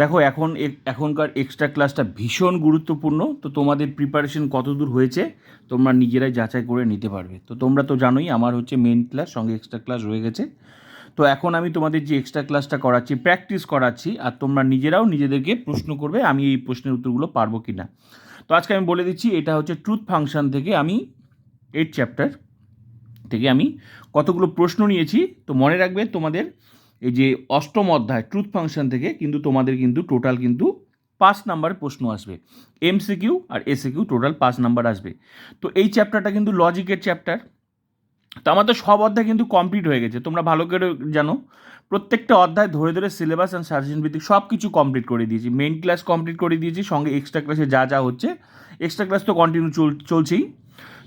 দেখো, এখন এখনকার এক্সট্রা ক্লাসটা ভীষণ গুরুত্বপূর্ণ। তো তোমাদের প্রিপারেশন কতদূর হয়েছে, তোমরা নিজেরাই যাচাই করে নিতে পারবে। তো তোমরা তো জানোই, আমার হচ্ছে মেন ক্লাস সঙ্গে এক্সট্রা ক্লাস রয়ে গেছে। তো এখন আমি তোমাদের যে এক্সট্রা ক্লাসটা করাচ্ছি প্র্যাকটিস করাচ্ছি, আর তোমরা নিজেরাও নিজেদেরকে প্রশ্ন করবে, আমি এই প্রশ্নের উত্তরগুলো পারব কি না তো আজকে আমি বলে দিচ্ছি, এটা হচ্ছে ট্রুথ ফাংশন থেকে আমি এইট চ্যাপ্টার থেকে আমি কতগুলো প্রশ্ন নিয়েছি। তো মনে রাখবে তোমাদের এই যে অষ্টম অধ্যায় ট্রুথ ফাংশন থেকে কিন্তু তোমাদের কিন্তু টোটাল কিন্তু পাঁচ নাম্বারের প্রশ্ন আসবে। এমসিকিউ আর এসিকিউ টোটাল পাঁচ নাম্বার আসবে। তো এই চ্যাপ্টারটা কিন্তু লজিকের চ্যাপ্টার তো আমার তো সব অধ্যায় কিন্তু কমপ্লিট হয়ে গেছে। তোমরা ভালো করে জানো, প্রত্যেকটা অধ্যায় ধরে ধরে সিলেবাস অ্যান্ড সাজেশন ভিত্তিক সব কিছু কমপ্লিট করে দিয়েছি। মেন ক্লাস কমপ্লিট করে দিয়েছি, সঙ্গে এক্সট্রা ক্লাসে যা যা হচ্ছে। এক্সট্রা ক্লাস তো কন্টিনিউ চল, চলছেই।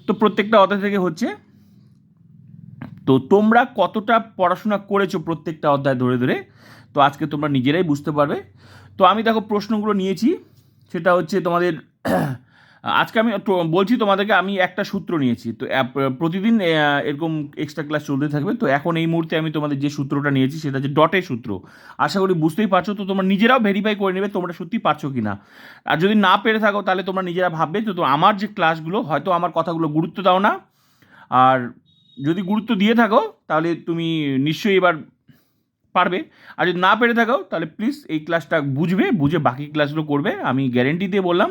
তো প্রত্যেকটা অধ্যায় থেকে হচ্ছে তো তোমরা কতটা পড়াশোনা করেছ প্রত্যেকটা অধ্যায় ধরে ধরে? তো আজকে তোমরা নিজেরাই বুঝতে পারবে। তো আমি দেখো প্রশ্নগুলো নিয়েছি। সেটা হচ্ছে তোমাদের আজকে আমি বলছি তোমাদেরকে আমি একটা সূত্র নিয়েছি। তো প্রতিদিন এরকম এক্সট্রা ক্লাস চলতে থাকবে। তো এখন এই মুহূর্তে আমি তোমাদের যে সূত্রটা নিয়েছি, সেটা হচ্ছে ডটের সূত্র। আশা করি বুঝতেই পারছ। তো তোমরা নিজেরাও ভেরিফাই করে নেবে তোমরা সত্যি পারছ কি না আর যদি না পেরে থাকো, তাহলে তোমরা নিজেরা ভাববে তো আমার যে ক্লাসগুলো হয়তো আমার কথাগুলো গুরুত্ব দাও না। আর যদি গুরুত্ব দিয়ে থাকো, তাহলে তুমি নিশ্চয়ই এবার পারবে। আর যদি না পেরে থাকো, তাহলে প্লিজ এই ক্লাসটা বুঝবে, বুঝে বাকি ক্লাসগুলো করবে। আমি গ্যারেন্টি দিয়ে বললাম,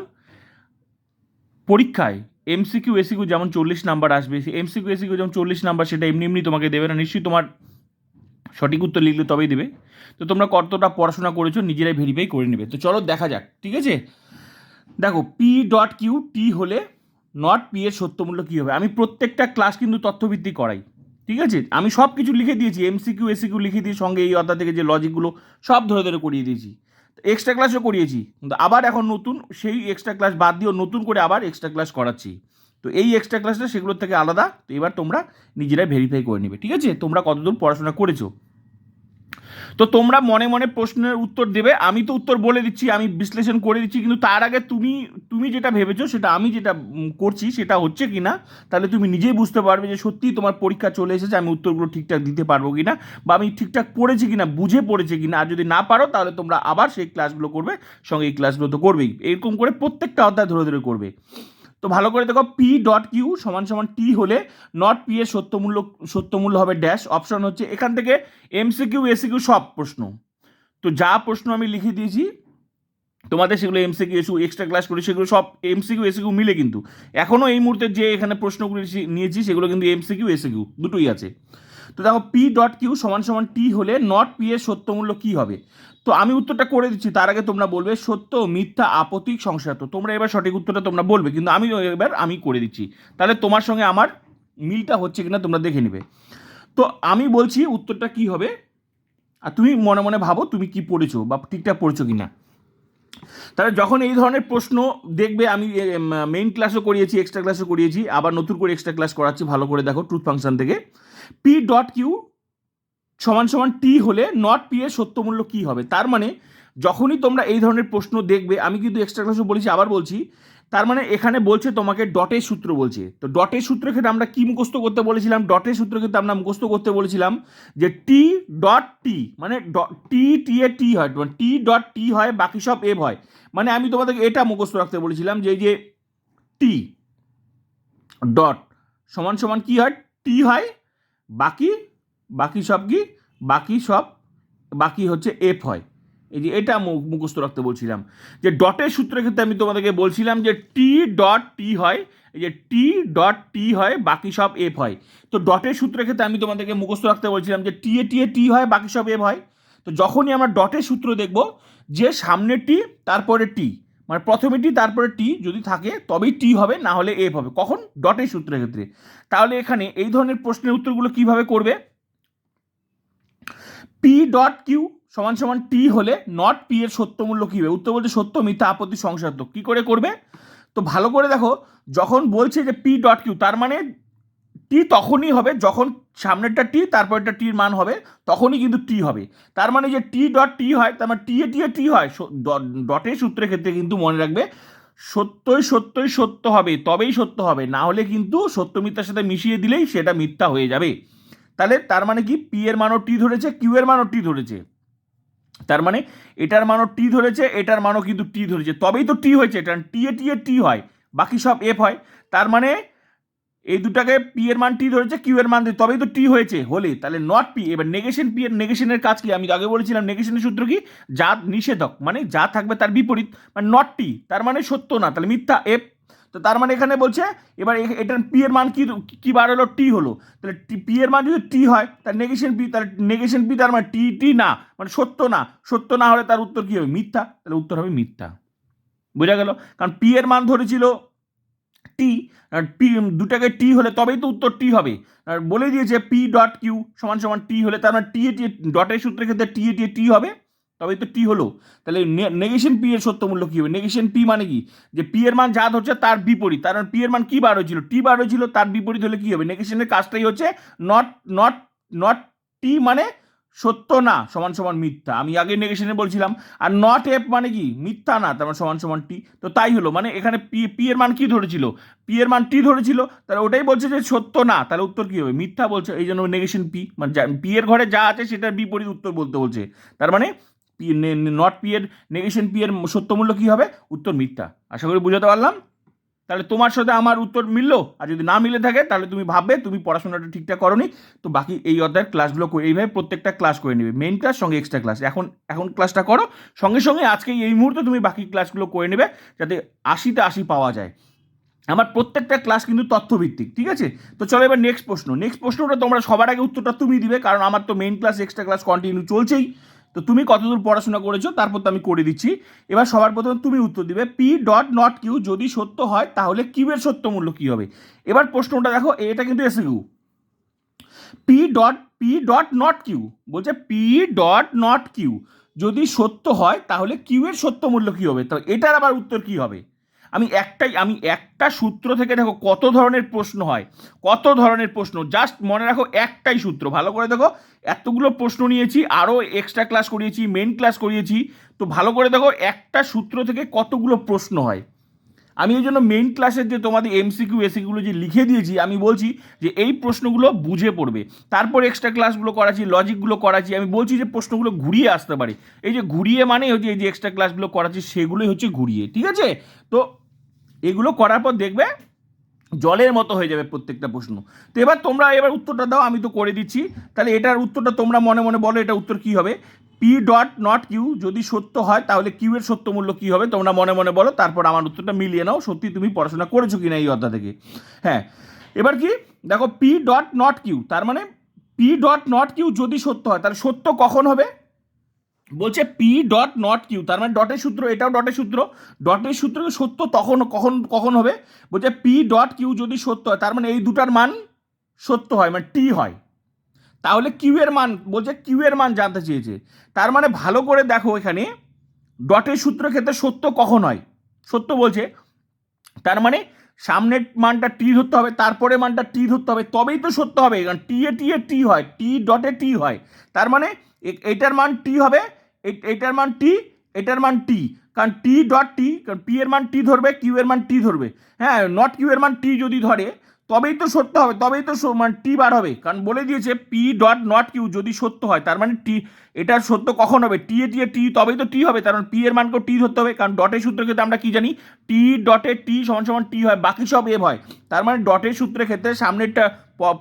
পরীক্ষায় এমসিকিউ এসিকিউ যেমন চল্লিশ নাম্বার আসবে এমসিকিউ এসিকিউ যেমন চল্লিশ নাম্বার সেটা এমনি এমনি তোমাকে দেবে না। নিশ্চয়ই তোমার সঠিক উত্তর লিখলে তবেই দেবে। তো তোমরা কতটা পড়াশোনা করেছ নিজেরাই ভেরিফাই করে নেবে। তো চলো দেখা যাক, ঠিক আছে? দেখো পি ডট কিউ টি হলে নট পি এর সত্যমূল্য কী হবে? আমি প্রত্যেকটা ক্লাস কিন্তু তথ্যভিত্তিক করাই, ঠিক আছে? আমি সব কিছু লিখে দিয়েছি এমসিকিউ এসিকিউ লিখে দিয়ে সঙ্গে এই অধ্যায় থেকে যে লজিকগুলো সব ধরে ধরে করিয়ে দিয়েছি। এক্সট্রা ক্লাসও করিয়েছি, কিন্তু আবার এখন নতুন সেই এক্সট্রা ক্লাস বাদ দিয়েও নতুন করে আবার এক্সট্রা ক্লাস করাচ্ছি। তো এই এক্সট্রা ক্লাসটা সেগুলোর থেকে আলাদা, তো এবার তোমরা নিজেরাই ভেরিফাই করে নেবে, ঠিক আছে? তোমরা কতদূর পড়াশোনা করেছ? তো তোমরা মনে মনে প্রশ্নের উত্তর দেবে। আমি তো উত্তর বলে দিচ্ছি, আমি বিশ্লেষণ করে দিচ্ছি, কিন্তু তার আগে তুমি তুমি যেটা ভেবেছো, সেটা আমি যেটা করছি, সেটা হচ্ছে কি না তাহলে তুমি নিজেই বুঝতে পারবে যে সত্যিই তোমার পরীক্ষা চলে এসেছে, আমি উত্তরগুলো ঠিকঠাক দিতে পারব কি না বা আমি ঠিকঠাক পড়েছি কি না বুঝে পড়েছি কি না আর যদি না পারো, তাহলে তোমরা আবার সেই ক্লাসগুলো করবে, সঙ্গে এই ক্লাসগুলো তো করবেই। এরকম করে প্রত্যেকটা অধ্যায় ধরে ধরে করবে। তো ভালো করে দেখো পি ডট কিউ সমান সমান টি হলে নট পি এর সত্যমূল্য সত্যমূল্য হবে ড্যাশ অপশন হচ্ছে এখান থেকে এমসিকিউ এসিকিউ সব প্রশ্ন। তো যা প্রশ্ন আমি লিখে দিয়েছি, তোমাদের সেগুলো MC MCQ SCQ extra class করি, সেগুলো সব এমসিকিউ এসিকিউ মিলে কিন্তু। এখনও এই মুহূর্তে যে এখানে প্রশ্নগুলি নিয়েছি- নিয়েছি, সেগুলো কিন্তু এমসিকিউ এসিকিউ দুটোই আছে। তো দেখো পি ডট কিউ সমান সমান টি হলে নট পি এর সত্যমূল্য কী হবে? তো আমি উত্তরটা করে দিচ্ছি, তার আগে তোমরা বলবে সত্য, মিথ্যা, আপত্তিক সংশয়াত তোমরা এবার সঠিক উত্তরটা তোমরা বলবে, কিন্তু আমি এবার আমি করে দিচ্ছি। তাহলে তোমার সঙ্গে আমার মিলটা হচ্ছে কিনা তোমরা দেখে নেবে। তো আমি বলছি উত্তরটা কি হবে? আর তুমি মনে মনে ভাবো তুমি কি পড়েছো বা ঠিকঠাক পড়েছো কি না তাহলে যখন এই ধরনের প্রশ্ন দেখবে, আমি মেইন ক্লাসও করিয়েছি এক্সট্রা ক্লাসও করিয়েছি, আবার নতুন করে এক্সট্রা ক্লাস করাচ্ছি, ভালো করে দেখো ট্রুথ ফাংশন থেকে। পি ডট কিউ সমান সমান টি হলে নট পি এর সত্যমূল্য কী হবে? তার মানে যখনই তোমরা এই ধরনের প্রশ্ন দেখবে, আমি কিন্তু এক্সট্রা ক্লাসও বলেছি, আবার বলছি, তার মানে এখানে বলছে তোমাকে ডটের সূত্র বলছে। তো ডটের সূত্র ক্ষেত্রে আমরা কি মুখস্থ করতে বলেছিলাম? ডটের সূত্র ক্ষেত্রে আমরা মুখস্থ করতে বলেছিলাম যে টি ডট টি মানে টি টি এ টি হয় টি ডট টি হয়, বাকি সব এভ হয়। মানে আমি তোমাদেরকে এটা মুখস্থ রাখতে বলেছিলাম যে এই যে টি ডট সমান সমান কি হয়? টি হয়, বাকি বাকি সব কি? বাকি সব, বাকি হচ্ছে এফ হয়। এই যে এটা মুখস্থ রাখতে বলছিলাম। যে ডটের সূত্রের ক্ষেত্রে আমি তোমাদেরকে বলছিলাম যে টি ডট টি হয়, এই যে টি ডট টি হয়, বাকি সব এফ হয়। তো ডটের সূত্রের ক্ষেত্রে আমি তোমাদেরকে মুখস্থ রাখতে বলছিলাম যে টি এ টি এ টি হয়, বাকি সব এফ হয়। তো যখনই আমরা ডটের সূত্র দেখব, যে সামনে টি তারপরে টি মানে প্রথমে টি তারপরে টি যদি থাকে, তবেই টি হবে, না হলে এফ হবে। কখন? ডটের সূত্রের ক্ষেত্রে। তাহলে এখানে এই ধরনের প্রশ্নের উত্তরগুলো কীভাবে করবে? পি ডট কিউ সমান সমান টি হলে নট পি এর সত্যমূল্য কী হবে? উত্তর বলছে সত্য, মিথ্যা, আপত্তি, সংশয়াত্মক। কী করে করবে? তো ভালো করে দেখো, যখন বলছে যে পি ডট কিউ তার মানে টি তখনই হবে যখন সামনেরটা টি তারপরটা টির মান হবে, তখনই কিন্তু টি হবে। তার মানে যে টি ডট টি হয়, তার মানে টি এ টি এ টি হয়। ডটের সূত্রের ক্ষেত্রে কিন্তু মনে রাখবে, সত্যই সত্যই সত্য হবে, তবেই সত্য হবে। না হলে কিন্তু সত্য মিথ্যার সাথে মিশিয়ে দিলেই সেটা মিথ্যা হয়ে যাবে। তাহলে তার মানে কি? পি এর মানও টি ধরেছে কিউ এর মানও টি ধরেছে। তার মানে এটার মানও টি ধরেছে, এটার মানও কিন্তু টি ধরেছে। তবেই তো টি হয়েছে, কারণ টি এ টি এ টি হয়, বাকি সব এফ হয়। তার মানে এই দুটাকে পি এর মান টি ধরেছে কিউ এর মান তবেই তো টি হয়েছে, হলে। তাহলে নট পি এবার নেগেশন পি এর নেগেশনের কাজ কি? আমি আগে বলেছিলাম নেগেশনের সূত্র কি? যা নিষেধক মানে যা থাকবে তার বিপরীত মানে নট টি তার মানে সত্য না, তাহলে মিথ্যা এফ তো তার মানে এখানে বলছে, এবার এটার পি এর মান কি কি বার হলো? টি হলো। তাহলে পি এর মান যদি টি হয় তাহলে নেগেশন পি তাহলে নেগেশন পি তার মানে টি টি না মানে সত্য না। সত্য না হলে তার উত্তর কি হবে? মিথ্যা। তাহলে উত্তর হবে মিথ্যা। বোঝা গেল? কারণ পি এর মান ধরেছিল টি পি দুটাকে টি হলে তবেই তো উত্তর টি হবে। আর বলে দিয়েছে পি ডট কিউ সমান সমান টি হলে তার মানে টি এ টি ডটের সূত্রের ক্ষেত্রে টি এ টি টি হবে। তবেই তো টি হলো। তাহলে নেগেশন পি এর সত্য মূল্য কী হবে? নেগেশন পি মানে কি? যে পি এর মান যা ধরছে তার বিপরীত। তার পি এর মান কি বার হয়েছিল? টি বার হয়েছিল, তার বিপরীত হলে কি হবে? নেগেশনের কাজটাই হচ্ছে নট নট নট টি মানে সত্য না, সমান সমান মিথ্যা। আমি আগে নেগেশনে বলছিলাম। আর নট এফ মানে কি? মিথ্যা না, তার মানে সমান সমান টি তো তাই হলো। মানে এখানে পি পি এর মান কি ধরেছিল? পি এর মান টি ধরেছিল। তাহলে ওটাই বলছে যে সত্য না। তাহলে উত্তর কি হবে? মিথ্যা বলছে। এই জন্য নেগেশন পি মানে পি এর ঘরে যা আছে সেটার বিপরীত উত্তর বলতে বলছে। তার মানে পি নট পি এর নেগেশন পি এর সত্য মূল্য কি হবে? উত্তর মিথ্যা। আশা করি বুঝাতে পারলাম? তাহলে তোমার সাথে আমার উত্তর মিললো? আর যদি না মিলে থাকে, তাহলে তুমি ভাববে তুমি পড়াশোনাটা ঠিকঠাক করনি। তো বাকি এই অধ্যায়ের ক্লাসগুলো করে এইভাবে প্রত্যেকটা ক্লাস করে নেবে। মেন ক্লাস সঙ্গে এক্সট্রা ক্লাস এখন এখন ক্লাসটা করো। সঙ্গে সঙ্গে আজকে এই মুহূর্তে তুমি বাকি ক্লাসগুলো করে নেবে, যাতে আশিতে আশি পাওয়া যায়। আমার প্রত্যেকটা ক্লাস কিন্তু তথ্যভিত্তিক, ঠিক আছে? তো চলো এবার নেক্সট প্রশ্ন। নেক্সট প্রশ্নটা তোমরা সবার আগে উত্তরটা তুমি দিবে, কারণ আমার তো main class extra class continue চলছেই। তো তুমি কতদূর পড়াশোনা করেছ? তারপর তো আমি করে দিচ্ছি। এবার সবার প্রথমে তুমি উত্তর দিবে পি ডট নট কিউ যদি সত্য হয়, তাহলে কিউয়ের সত্য মূল্য কী হবে? এবার প্রশ্নটা দেখো, এটা কিন্তু এসে Q P dot P dot not Q বলছে পি ডট নট কিউ যদি সত্য হয়, তাহলে কিউয়ের সত্য মূল্য কী হবে? তো এটার আবার উত্তর কী হবে? আমি একটাই, আমি একটা সূত্র থেকে দেখো কত ধরনের প্রশ্ন হয়, কত ধরনের প্রশ্ন জাস্ট মনে রাখো একটাই সূত্র, ভালো করে দেখো, এতগুলো প্রশ্ন নিয়েছি আরও এক্সট্রা ক্লাস করিয়েছি মেন ক্লাস করিয়েছি, তো ভালো করে দেখো একটা সূত্র থেকে কতগুলো প্রশ্ন হয়। আমি এই জন্য মেইন ক্লাসের যে তোমাদের এমসিকিউ এসিগুলো যে লিখে দিয়েছি, আমি বলছি যে এই প্রশ্নগুলো বুঝে পড়বে, তারপর এক্সট্রা ক্লাসগুলো করাচ্ছি লজিকগুলো করাচ্ছি, আমি বলছি যে প্রশ্নগুলো ঘুরিয়ে আসতে পারে, এই যে ঘুরিয়ে মানেই হচ্ছে এই যে এক্সট্রা ক্লাসগুলো করাচ্ছি, সেগুলোই হচ্ছে ঘুরিয়ে, ঠিক আছে? তো এগুলো করার পর দেখবে জলের মতো হয়ে যাবে প্রত্যেকটা প্রশ্ন। তো এবার তোমরা এবার উত্তরটা দাও, আমি তো করে দিচ্ছি। তাহলে এটার উত্তরটা তোমরা মনে মনে বলো এটা উত্তর কী হবে? পি ডট নট কিউ যদি সত্য হয়, তাহলে কিউ এর সত্য মূল্য কী হবে? তোমরা মনে মনে বলো, তারপর আমার উত্তরটা মিলিয়ে নাও। সত্যি তুমি পড়াশোনা করেছ কিনা এই অধ্যায় থেকে। হ্যাঁ এবার কি? দেখো পি ডট নট কিউ তার মানে পি ডট নট কিউ যদি সত্য হয়, তাহলে সত্য কখন হবে? বলছে পি ডট নট কিউ তার মানে ডটের সূত্র, এটাও ডটের সূত্র ডটের সূত্র সত্য, তখন, কখন কখন হবে? বলছে পি ডট কিউ যদি সত্য হয়, তার মানে এই দুটার মান সত্য হয় মানে টি হয়। তাহলে কিউ এর মান, বলছে কিউ এর মান জানতে চেয়েছে। তার মানে ভালো করে দেখো এখানে ডটের সূত্র ক্ষেত্রে সত্য কখন হয়? সত্য বলছে, তার মানে সামনের মানটা টি ধরতে হবে, তারপরে মানটা টি ধরতে হবে, তবেই তো সত্য হবে, কারণ টি এ টি এ টি হয় টি ডটে টি হয়। তার মানে এটার মান টি হবে এটার মান টি এটার মান টি কারণ টি ডট টি কারণ পি এর মান টি ধরবে কিউ এর মান টি ধরবে। হ্যাঁ নট কিউ এর মান টি যদি ধরে, তবেই তো সত্য হবে, তবেই তো মানে টি বার হবে। কারণ বলে দিয়েছে পি ডট নট কিউ যদি সত্য হয়, তার মানে টি এটার সত্য কখন হবে? টি এ টি এ টি তবেই তো টি হবে কারণ পি এর মানকেও টি ধরতে হবে। কারণ ডটের সূত্রের ক্ষেত্রে আমরা কি জানি? টি ডটে টি সমান সমান টি হয়, বাকি সব এভ হয়। তার মানে ডটের সূত্রের ক্ষেত্রে সামনেরটা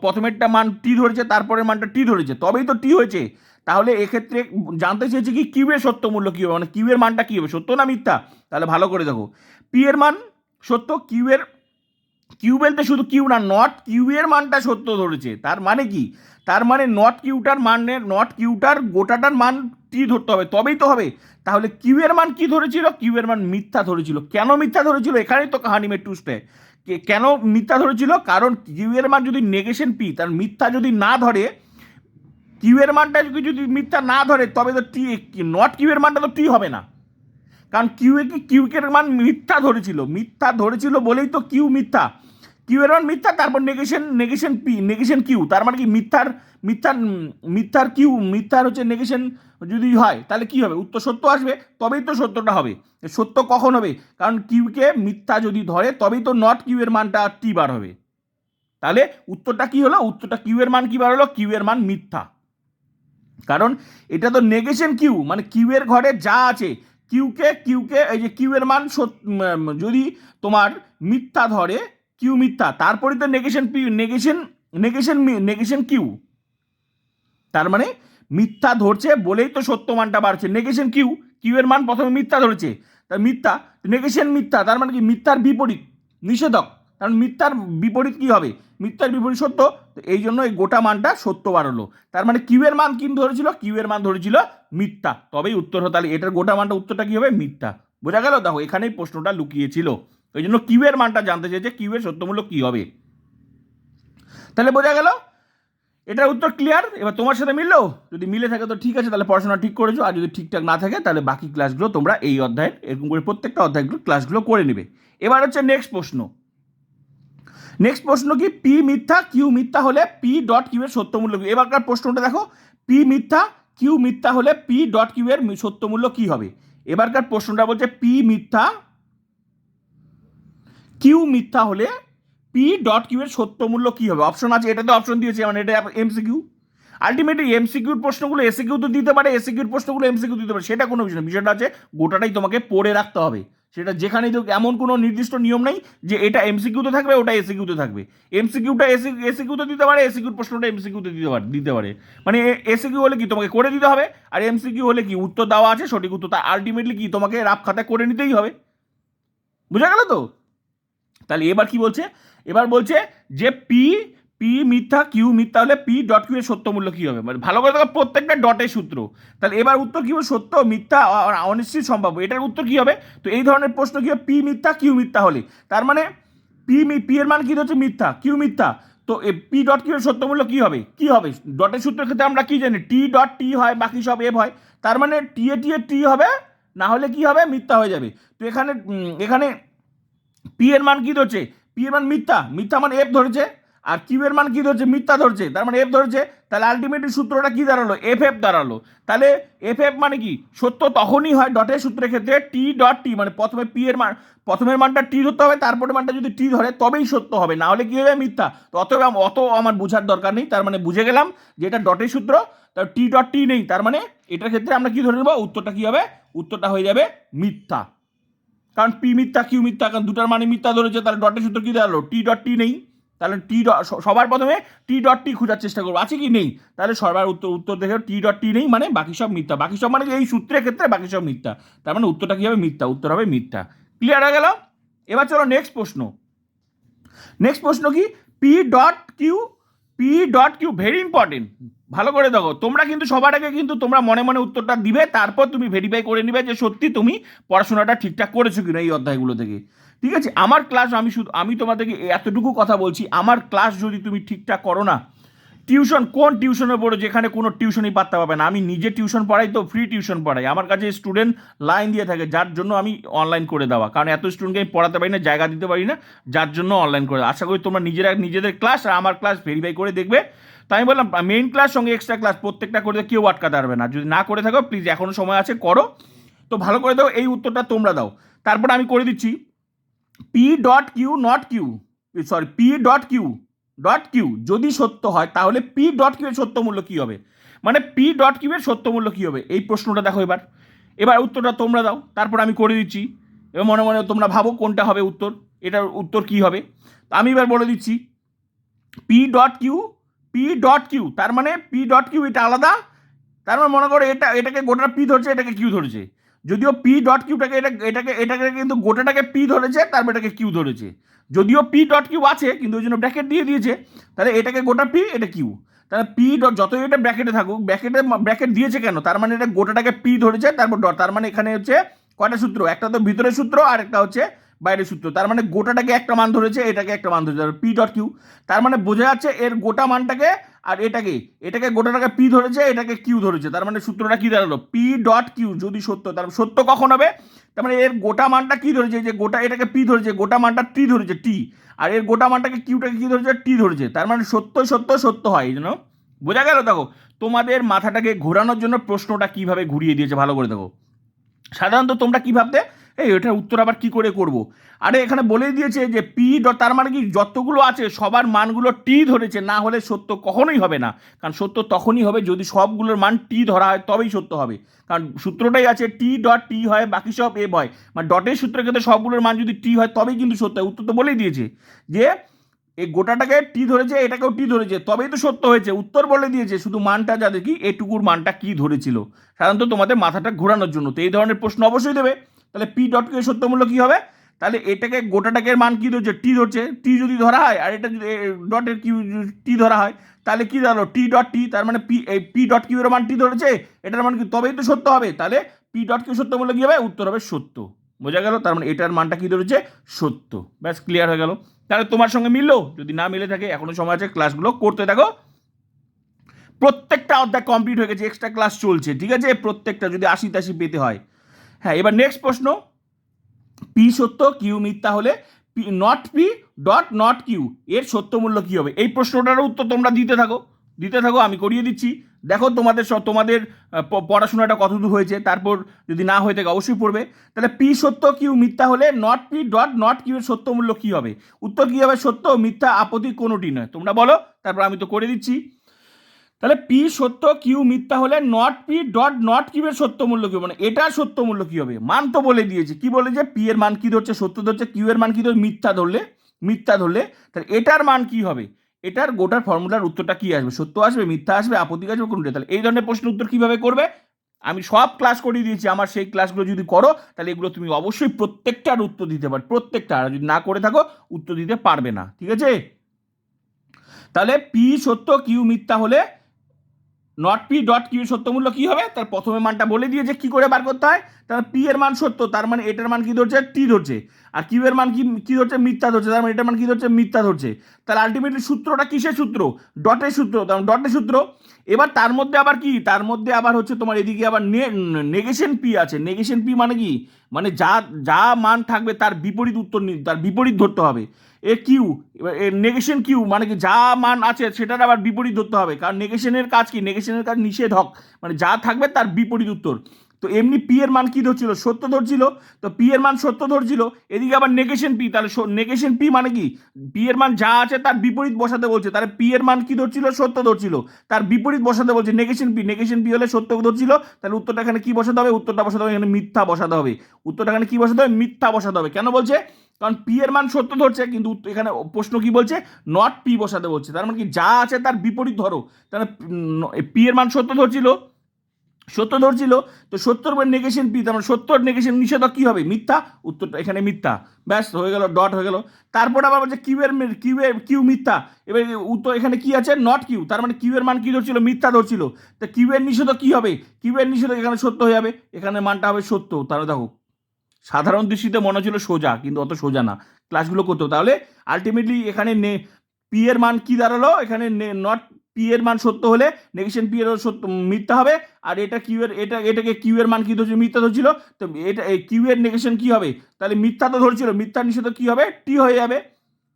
প্রথমেরটা মান টি ধরেছে, তারপরের মানটা টি ধরেছে, তবেই তো টি হয়েছে। তাহলে এক্ষেত্রে জানতে চেয়েছে কি কিউ এর সত্য মূল্য কী হবে? মানে কিউ এর মানটা কী হবে? সত্য না মিথ্যা? তাহলে ভালো করে দেখো। পি এর মান সত্য, কিউ এর, কিউ বলতে শুধু কিউ না নট কিউ এর মানটা সত্য ধরেছে। তার মানে কি? তার মানে নট কিউটার মানের নট কিউটার গোটাটার মান টি ধরতে হবে। তবেই তো হবে। তাহলে কিউ এর মান কি ধরেছিল? কিউ এর মান মিথ্যা ধরেছিল। কেন মিথ্যা ধরেছিল? এখানেই তো কাহানি মে টুসটে কেন মিথ্যা ধরেছিল? কারণ কিউ এর মান যদি নেগেশন পি তার মিথ্যা যদি না ধরে কিউ এর মানটা যদি যদি মিথ্যা না ধরে, তবে তো টি, কি নট কিউ এর মানটা তো টি হবে না। কারণ কিউ এ কি কিউ মান মিথ্যা ধরেছিল? মিথ্যা ধরেছিল বলেই তো কিউ মিথ্যা। কিউ এর মান মিথ্যা, তারপর negation negation P negation Q তার মানে কি মিথ্যার মিথ্যার মিথ্যার কিউ মিথ্যার হচ্ছে নেগেশন যদি হয়, তাহলে কি হবে? উত্তর সত্য আসবে, তবেই তো সত্যটা হবে। সত্য কখন হবে? কারণ কিউকে মিথ্যা যদি ধরে, তবেই তো নট কিউ এর মানটা টি বার হবে। তাহলে উত্তরটা কি হলো? উত্তরটা কিউ এর মান কি বার হলো? কিউ এর মান মিথ্যা। কারণ এটা তো নেগেশন কিউ মানে কিউ এর ঘরে যা আছে কিউকে কিউকে এই যে কিউ এর মান যদি তোমার মিথ্যা ধরে কিউ মিথ্যা, তারপরে তো negation negation negation negation Q তার মানে মিথ্যা ধরছে বলেই তো সত্য মানটা বাড়ছে। নেগেশন কিউ কিউ এর মান প্রথমে মিথ্যা ধরেছে। তার মিথ্যা নেগেশন মিথ্যা, তার মানে কি মিথ্যার বিপরীত, নিষেধক। কারণ মিথ্যার বিপরীত কি হবে? মিথ্যার বিপরীত সত্য। তো এই জন্য এই গোটা মানটা সত্য বাড়লো। তার মানে কিউ এর মান কি ধরেছিল, কিউ এর মান ধরেছিল মিথ্যা। তবেই উত্তর হতো তাহলে এটার গোটা মানটা উত্তরটা কী হবে? মিথ্যা। বোঝা গেল? দেখো, এখানেই প্রশ্নটা লুকিয়েছিল। ওই জন্য কিউ এর মানটা জানতে চেয়েছে, কিউ এর সত্যমূল্য কি হবে? তাহলে বোঝা গেল? এটার উত্তর ক্লিয়ার এবার তোমার সাথে মিললো? যদি মিলে থাকে, তো ঠিক আছে, তাহলে পড়াশোনা ঠিক করেছ। আর যদি ঠিকঠাক না থাকে, তাহলে বাকি ক্লাসগুলো তোমরা এই অধ্যায়ের, এরকম করে প্রত্যেকটা অধ্যায়গুলো ক্লাসগুলো করে নেবে। এবার হচ্ছে নেক্সট প্রশ্ন। নেক্সট প্রশ্ন কি? পি মিথ্যা কিউ মিথ্যা হলে পি ডট কিউ এর সত্যমূল্য কি? এবারকার প্রশ্নটা দেখো। পি মিথ্যা কিউ মিথ্যা হলে পি ডট কিউ এর মি- সত্যমূল্য কি হবে? এবারকার প্রশ্নটা বলছে পি মিথ্যা কিউ মিথ্যা হলে পি ডট কিউ এর সত্য মূল্য কি হবে? অপশন আছে, এটাতে অপশন দিয়েছে মানে এটা এমসিকিউ আলটিমেটলি এমসিকিউর প্রশ্নগুলো এসিকিউ তো দিতে পারে এসিকিউর প্রশ্নগুলো এমসিকিউ দিতে পারে, সেটা কোনো বিষয় না। বিষয়টা আছে গোটাটাই তোমাকে পড়ে রাখতে হবে। সেটা যেখানেই তো এমন কোনো নির্দিষ্ট নিয়ম নেই যে এটা এমসিকিউতে থাকবে, ওটা এসিকিউতে থাকবে। এমসিকিউটা এসি এসিকিউতে দিতে পারে এসিকিউর প্রশ্নটা এমসিকিউতে দিতে পারে দিতে পারে। মানে এসিকিউ হলে কি তোমাকে করে দিতে হবে, আর এমসিকিউ হলে কি উত্তর দেওয়া আছে, সঠিক উত্তর তা আলটিমেটলি কি তোমাকে রাফ খাতায় করে নিতেই হবে। বুঝা গেল তো? তাহলে এবার কি বলছে? এবার বলছে যে পি পি মিথ্যা কিউ মিথ্যা হলে পি ডট কিউ এর সত্য মূল্য কি হবে? মানে ভালো করে দেখো, প্রত্যেকটা ডটের সূত্র। তাহলে এবার উত্তর কি হবে? সত্য, মিথ্যা অনিশ্চিত, সম্ভাব্য। এটার উত্তর কি হবে? তো এই ধরনের প্রশ্ন কি হবে? পি মিথ্যা কিউ মিথ্যা হলে। তার মানে পি পি এর মান কি হচ্ছে? মিথ্যা কিউ মিথ্যা। তো পি ডট কিউ এর সত্য মূল্য কি হবে? কি হবে? ডটের সূত্রের ক্ষেত্রে আমরা কি জানি? টি ডট টি হয়, বাকি সব এফ হয়। তার মানে টি এ টি এ টি হবে, না হলে কি হবে? মিথ্যা হয়ে যাবে। তো এখানে এখানে পি এর মান কি ধরছে? পি এর মান মিথ্যা। মিথ্যা মানে এফ ধরেছে। আর কিউ এর মান কি ধরছে? মিথ্যা ধরছে। তার মানে এফ ধরছে। তাহলে আলটিমেটলি সূত্রটা কি দাঁড়াল? এফ এফ দাঁড়াল। তাহলে এফ এফ মানে কি? সত্য তখনই হয় ডটের সূত্রের ক্ষেত্রে টি ডট টি মানে প্রথমে পি এর মান প্রথমের মানটা টি ধরতে হবে তারপরে মানটা যদি টি ধরে, তবেই সত্য হবে। না হলে কি হবে মিথ্যা। তো অত অত আমার বোঝার দরকার নেই। তার মানে বুঝে গেলাম যে এটা ডটের সূত্র। তার টি ডট টি নেই। তার মানে এটার ক্ষেত্রে আমরা কি ধরে নেব? উত্তরটা কি হবে? উত্তরটা হয়ে যাবে মিথ্যা। কারণ পি মিথ্যা কিউ মিথ্যা, কারণ দুটার মানে মিথ্যা ধরেছে, তাহলে ডটের সূত্র কি দাঁড়াল? টি ডট টি নেই। তাহলে টি সবার প্রথমে টি ডট টি খোঁজার চেষ্টা করব। আছে কি নেই? তাহলে সবার উত্তর উত্তর দেখে টি ডট টি নেই মানে বাকি সব মিথ্যা। বাকি সব মানে এই সূত্রের ক্ষেত্রে বাকি সব মিথ্যা। তার মানে উত্তরটা কি হবে মিথ্যা? উত্তর হবে মিথ্যা। ক্লিয়ার হয়ে গেল? এবার চলো নেক্সট প্রশ্ন। নেক্সট প্রশ্ন কি? P dot Q P dot Q very important ভালো করে দেখো, তোমরা কিন্তু সবার আগে কিন্তু তোমরা মনে মনে উত্তরটা দিবে, তারপর তুমি ভেরিফাই করে নিবে যে সত্যি তুমি পড়াশোনাটা ঠিকঠাক করেছ কিনা এই অধ্যায়গুলো থেকে। ঠিক আছে? আমার ক্লাস আমি শুধু, আমি তোমাদেরকে এতটুকু কথা বলছি, আমার ক্লাস যদি তুমি ঠিকঠাক করো না টিউশন, কোন টিউশনে পড়ো যেখানে কোনো টিউশনই পাত্তা পাবে না? আমি নিজে টিউশন পড়াই তো ফ্রি টিউশন পড়াই। আমার কাছে স্টুডেন্ট লাইন দিয়ে থাকে, যার জন্য আমি অনলাইন করে দেওয়া। কারণ এত স্টুডেন্টকে আমি পড়াতে পারি না, জায়গা দিতে পারি না, যার জন্য অনলাইন করে। আশা করি তোমরা নিজেরা, নিজেদের ক্লাস আর আমার ক্লাস ভেরিফাই করে দেখবে। তাই আমি বললাম মেইন ক্লাস সঙ্গে এক্সট্রা ক্লাস প্রত্যেকটা করে কেউ আটকাতে পারবে না। যদি না করে থাকো প্লিজ এখনও সময় আছে, করো। তো ভালো করে দাও, এই উত্তরটা তোমরা দাও। তারপরে আমি করে দিচ্ছি P dot Q not Q sorry P dot Q dot Q যদি সত্য হয়, তাহলে পি ডট কিউ এর সত্য মূল্য কী হবে? মানে পি ডট কিউ এর সত্য মূল্য কী হবে? এই প্রশ্নটা দেখো এবার। এবার উত্তরটা তোমরা দাও, তারপর আমি করে দিচ্ছি। এবার মনে মনে তোমরা ভাবো কোনটা হবে উত্তর, এটার উত্তর কী হবে? তো আমি এবার বলে দিচ্ছি P dot Q P dot Q তার মানে পি ডট কিউ এটা আলাদা, তার মানে মনে করো এটা, এটাকে গোটা পি ধরছে, এটাকে কিউ ধরেছে। যদিও পি ডট কিউটাকে এটা, এটাকে এটাকে কিন্তু গোটাটাকে পি ধরেছে তারপর এটাকে কিউ ধরেছে। যদিও পি ডট কিউ আছে, কিন্তু ওই জন্য ব্র্যাকেট দিয়ে দিয়েছে, তাহলে এটাকে গোটা পি এটা কিউ তাহলে পি ডট যতই এটা ব্র্যাকেটে থাকুক ব্র্যাকেটে ব্র্যাকেট দিয়েছে কেন? তার মানে এটা গোটাটাকে পি ধরেছে, তারপর ডট তার মানে এখানে হচ্ছে কয়টা সূত্র? একটা তো ভিতরের সূত্র, আর একটা হচ্ছে বাইরের সূত্র। তার মানে গোটাটাকে একটা মান ধরেছে, এটাকে একটা মান ধরেছে পি ডট কিউ তার মানে বোঝা যাচ্ছে এর গোটা মানটাকে আর এটাকে এটাকে গোটাটাকে পি ধরেছে, এটাকে কিউ ধরেছে। তার মানে সূত্রটা কি দাঁড়াল পি ডট কিউ যদি সত্য, তার সত্য কখন হবে? তার মানে এর গোটা মানটা কি ধরেছে? যে গোটা এটাকে পি ধরেছে, গোটা মানটা টি ধরেছে টি আর এর গোটা মানটাকে কিউটাকে কি ধরেছে? টি ধরেছে। তার মানে সত্য সত্য সত্য হয় এই জন্য বোঝা গেল দেখো? তোমাদের মাথাটাকে ঘোরানোর জন্য প্রশ্নটা কীভাবে ঘুরিয়ে দিয়েছে, ভালো করে দেখো। সাধারণত তোমরা কি ভাবতে? এই ওটার উত্তর আবার কি করে করব? আরে, এখানে বলেই দিয়েছে যে পি ডট তার মানে কি যতগুলো আছে, সবার মানগুলো টি ধরেছে, না হলে সত্য কখনোই হবে না। কারণ সত্য তখনই হবে যদি সবগুলোর মান টি ধরা হয়, তবেই সত্য হবে। কারণ সূত্রটাই আছে টি ডট টি হয়, বাকি সব এ হয় মানে ডটের সূত্রের ক্ষেত্রে সবগুলোর মান যদি টি হয়, তবেই কিন্তু সত্য হয়। উত্তর তো বলেই দিয়েছে যে এই গোটাটাকে টি ধরেছে, এটাকেও টি ধরেছে, তবেই তো সত্য হয়েছে। উত্তর বলে দিয়েছে শুধু মানটা যা দেখি এটুকুর মানটা কি ধরেছিল। সাধারণত তোমাদের মাথাটা ঘোরানোর জন্য। তো এই ধরনের প্রশ্ন অবশ্যই দেবে। তাহলে পি ডট কিউ সত্য মূল্য কি হবে? তাহলে এটাকে গোটাটাকে মান কি ধরছে? টি ধরছে। টি যদি ধরা হয়, আর এটা যদি ডটের কিউ টি ধরা হয়, তাহলে কি দাঁড়াল টি ডট টি তার মানে পি এই পি ডট কিউ এর মান টি ধরেছে, এটার মান কি তবেই তো সত্য হবে। তাহলে পি ডট কিউ সত্য মূল্য কি হবে? উত্তর হবে সত্য। বোঝা গেল? তার মানে এটার মানটা কি ধরেছে? সত্য। ব্যাস ক্লিয়ার হয়ে গেল। তাহলে তোমার সঙ্গে মিললো? যদি না মিলে থাকে, এখনও সময় আছে ক্লাসগুলো করতে। থাকো প্রত্যেকটা অধ্যায় কমপ্লিট হয়ে গেছে এক্সট্রা ক্লাস চলছে, ঠিক আছে? প্রত্যেকটা যদি আশি তাশি পেতে হয়। হ্যাঁ এবার নেক্সট প্রশ্ন। পি সত্য কিউ মিথ্যা হলে not P dot not Q এর সত্য মূল্য কী হবে? এই প্রশ্নটার উত্তর তোমরা দিতে থাকো। দিতে থাকো, আমি করিয়ে দিচ্ছি। দেখো তোমাদের তোমাদের পড়াশোনাটা কতদূর হয়েছে, তারপর যদি না হয়ে থাকে অবশ্যই পড়বে। তাহলে পি সত্য কিউ মিথ্যা হলে not P dot not Q এর সত্য মূল্য কী হবে? উত্তর কী হবে সত্য, মিথ্যা, আপত্তি কোনোটি নয়। তোমরা বলো, তারপর আমি তো করে দিচ্ছি। তাহলে পি সত্য কিউ মিথ্যা হলে not P dot not Q এর সত্য মূল্য কি? মানে এটার সত্য মূল্য কি হবে? মান তো বলে দিয়েছে। কি বলে যে পি এর মান কি ধরছে? সত্য ধরছে। কিউ এর মান কি ধরছে? মিথ্যা ধরলে মিথ্যা ধরলে, তাহলে এটার মান কি হবে? এটার গোটার ফর্মুলার উত্তরটা কি আসবে? সত্য আসবে, মিথ্যা আসবে, আপত্তি আসবে, কোনটা? তাহলে এই ধরনের প্রশ্ন উত্তর কীভাবে করবে? আমি সব ক্লাস করিয়ে দিয়েছি। আমার সেই ক্লাসগুলো যদি করো, তাহলে এগুলো তুমি অবশ্যই প্রত্যেকটার উত্তর দিতে পারবে প্রত্যেকটা। আর যদি না করে থাকো, উত্তর দিতে পারবে না। ঠিক আছে? তাহলে পি সত্য কিউ মিথ্যা হলে নট পি ডট কিউ সত্য মূল্য কি হবে? তার প্রথমে মানটা বলে দিয়েছে কি করে বার করতে হয়, তার পি এর মান সত্য, তার মানে এটার মান কি ধরছে? টি ধরছে। আর কিউ এর মান কি কি ধরছে? মিথ্যা ধরছে। তার মানে এটার মান কি ধরছে? মিথ্যা ধরছে। তাহলে আলটিমেটলি সূত্রটা কিসের সূত্র? ডটের সূত্র। তার মানে ডটের সূত্র। এবার তার মধ্যে আবার কি? তার মধ্যে আবার হচ্ছে তোমার এদিকে আবার নেগেশন পি আছে। নেগেশন পি মানে কি? মানে যা যা মান থাকবে তার বিপরীত উত্তর তার বিপরীত ধরতে হবে। এ কিউ নেগেশন কিউ মানে কি যা মান আছে সেটার আবার বিপরীত ধরতে হবে। কারণ নেগেশনের কাজ কি? নেগেশনের কাজ নিষেধ হক। মানে যা থাকবে তার বিপরীত উত্তর। তো এমনি পি এর মান কি ধরছিল? সত্য ধরছিল। তো পি এর মান সত্য ধরছিল। এদিকে আবার নেগেশন পি তাহলে নেগেশন পি মানে কি? পি এর মান যা আছে তার বিপরীত বসাতে বলছে। তাহলে পি এর মান কি ধরছিল? সত্য ধরছিল। তার বিপরীত বসাতে বলছে নেগেশন পি নেগেশন পি হলে সত্য ধরছিল। তাহলে উত্তরটা এখানে কি বসাতে হবে? উত্তরটা বসাতে হবে এখানে মিথ্যা বসাতে হবে। উত্তরটা এখানে কি বসাতে হবে? মিথ্যা বসাতে হবে। কেন বলছে? কারণ পি এর মান সত্য ধরছে, কিন্তু এখানে প্রশ্ন কি বলছে? নট পি বসাতে বলছে। তার মানে কি যা আছে তার বিপরীত ধরো। তাহলে পি এর মান সত্য ধরছিল। সত্য ধরছিল। তো সত্তর পর নেগেশন পি তার মানে সত্তর নেগেশন নিষেধক কি হবে? মিথ্যা? উত্তরটা এখানে মিথ্যা। ব্যাস, হয়ে গেল ডট হয়ে গেল। তারপর আবার বলছে কিউ এর কিউ এর কিউ মিথ্যা। এবার উত্তর এখানে কি আছে? নট কিউ তার মানে কিউ এর মান কি ধরছিল? মিথ্যা ধরছিল। তা কিউ এর নিষেধক কি হবে? কিউ এর নিষেধক এখানে সত্য হয়ে যাবে। এখানে মানটা হবে সত্য। তাহলে দেখো সাধারণ দৃষ্টিতে মনে হচ্ছিল সোজা, কিন্তু অত সোজা না। ক্লাসগুলো করতে তাহলে আলটিমেটলি এখানে নে পি এর মান কি দাঁড়াল? এখানে নট পি এর মান সত্য হলে নেগেশন পি এর সত্য মিথ্যা হবে। আর এটা কিউ এর, এটা, এটাকে কিউ এর মান কি ধরছিল? মিথ্যা ধরছিল। তো এটা কিউ এর নেগেশন কি হবে? তাহলে মিথ্যা তো ধরছিল। মিথ্যা নিষেধ কি হবে? টি হয়ে যাবে।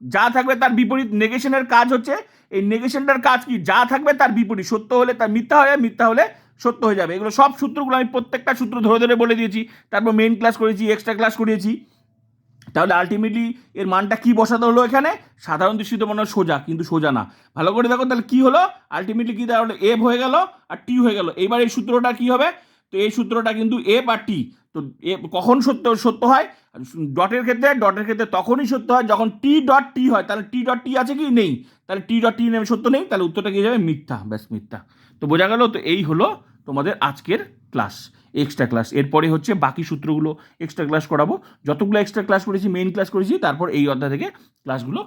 যা থাকবে তার বিপরীত নেগেশনের কাজ হচ্ছে, এই নেগেশনটার কাজ কি? যা থাকবে তার বিপরীত। সত্য হলে তার মিথ্যা হয়ে, মিথ্যা হলে সত্য হয়ে যাবে। এগুলো সব সূত্রগুলো আমি প্রত্যেকটা সূত্র ধরে ধরে বলে দিয়েছি। তারপর মেন ক্লাস করেছি এক্সট্রা ক্লাস করিয়েছি। তাহলে আলটিমেটলি এর মানটা কি বসাতে হলো এখানে? সাধারণ দৃষ্টিতে মনে হয় সোজা, কিন্তু সোজা না। ভালো করে দেখো তাহলে কি হলো? আলটিমেটলি কি দাঁড়াল এফ হয়ে গেল আর টি হয়ে গেল। এইবার এই সূত্রটা কি হবে? তো এই সূত্রটা কিন্তু এফ আর টি তো এ কখন সত্য সত্য হয়? ডটের ক্ষেত্রে ডটের ক্ষেত্রে তখনই সত্য হয় যখন টি ডট টি হয়। তাহলে টি ডট টি আছে কি? নেই। তাহলে টি ডট টি নেমে সত্য নেই। তাহলে উত্তরটা কি যাবে? মিথ্যা। ব্যাস মিথ্যা। তো বোঝা গেল? তো এই হলো তোমাদের আজকের ক্লাস এক্সট্রা ক্লাস এরপরে হচ্ছে বাকি সূত্রগুলো এক্সট্রা ক্লাস করাবো। যতগুলো এক্সট্রা ক্লাস করেছি মেইন ক্লাস করেছি, তারপর এই অধ্যায় থেকে ক্লাসগুলো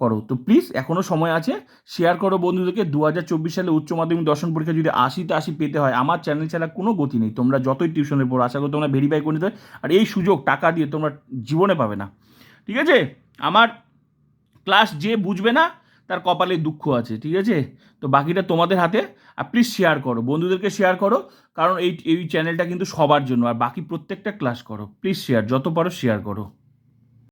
করো। তো প্লিজ এখনও সময় আছে। শেয়ার করো বন্ধুদেরকে দু হাজার চব্বিশ সালে উচ্চ মাধ্যমিক দর্শন পরীক্ষা যদি আশিতে আশি পেতে হয়, আমার চ্যানেল ছাড়া কোনো গতি নেই। তোমরা যতই টিউশনের পড়ো, আশা করি তোমরা ভেরিফাই করে নিতে। আর এই সুযোগ, টাকা দিয়ে তোমরা জীবনে পাবে না। ঠিক আছে? আমার ক্লাস যে বুঝবে না তার কপালে দুঃখ আছে, ঠিক আছে? তো বাকিটা তোমাদের হাতে, আর প্লিজ শেয়ার করো, বন্ধুদেরকে শেয়ার করো, কারণ এই এই চ্যানেলটা কিন্তু সবার জন্য, আর বাকি প্রত্যেকটা ক্লাস করো প্লিজ শেয়ার যত পারো শেয়ার করো।